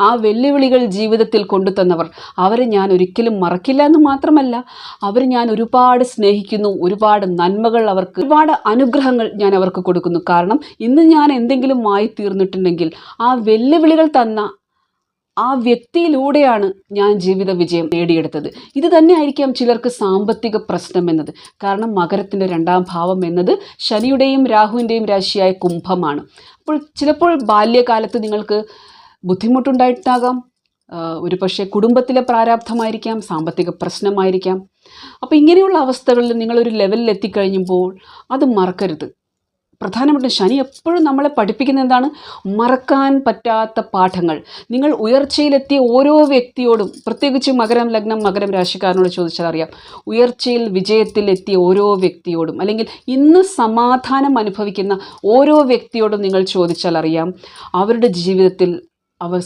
ആ വെല്ലുവിളികൾ ജീവിതത്തിൽ കൊണ്ടുതന്നവർ. അവരെ ഞാൻ ഒരിക്കലും മറക്കില്ല എന്ന് മാത്രമല്ല അവർ ഞാൻ ഒരുപാട് സ്നേഹിക്കുന്നു ഒരുപാട് നന്മകൾ അവർക്ക് ഒരുപാട് അനുഗ്രഹങ്ങൾ ഞാൻ അവർക്ക് കൊടുക്കുന്നു. കാരണം ഇന്ന് ഞാൻ എന്തെങ്കിലും ആയി തീർന്നിട്ടുണ്ടെങ്കിൽ ആ വെല്ലുവിളികൾ തന്ന ആ വ്യക്തിയിലൂടെയാണ് ഞാൻ ജീവിത വിജയം നേടിയെടുത്തത്. ഇത് തന്നെ ആയിരിക്കാം ചിലർക്ക് സാമ്പത്തിക പ്രശ്നം എന്നത്. കാരണം മകരത്തിന്റെ രണ്ടാം ഭാവം എന്നത് ശനിയുടെയും രാഹുവിന്റെയും രാശിയായ കുംഭമാണ്. അപ്പോൾ ചിലപ്പോൾ ബാല്യകാലത്ത് നിങ്ങൾക്ക് ബുദ്ധിമുട്ടുണ്ടായിട്ടാകാം ഒരു പക്ഷേ കുടുംബത്തിലെ പ്രാരാബ്ധമായിരിക്കാം സാമ്പത്തിക പ്രശ്നമായിരിക്കാം. അപ്പോൾ ഇങ്ങനെയുള്ള അവസ്ഥകളിൽ നിങ്ങളൊരു ലെവലിൽ എത്തിക്കഴിഞ്ഞപ്പോൾ അത് മറക്കരുത്. പ്രധാനപ്പെട്ട ശനി എപ്പോഴും നമ്മളെ പഠിപ്പിക്കുന്ന എന്താണ്? മറക്കാൻ പറ്റാത്ത പാഠങ്ങൾ. നിങ്ങൾ ഉയർച്ചയിലെത്തിയ ഓരോ വ്യക്തിയോടും പ്രത്യേകിച്ച് മകരം ലഗ്നം മകരം രാശിക്കാരനോട് ചോദിച്ചാൽ അറിയാം. ഉയർച്ചയിൽ വിജയത്തിൽ എത്തിയ ഓരോ വ്യക്തിയോടും അല്ലെങ്കിൽ ഇന്ന് സമാധാനം അനുഭവിക്കുന്ന ഓരോ വ്യക്തിയോടും നിങ്ങൾ ചോദിച്ചാൽ അറിയാം അവരുടെ ജീവിതത്തിൽ അവർ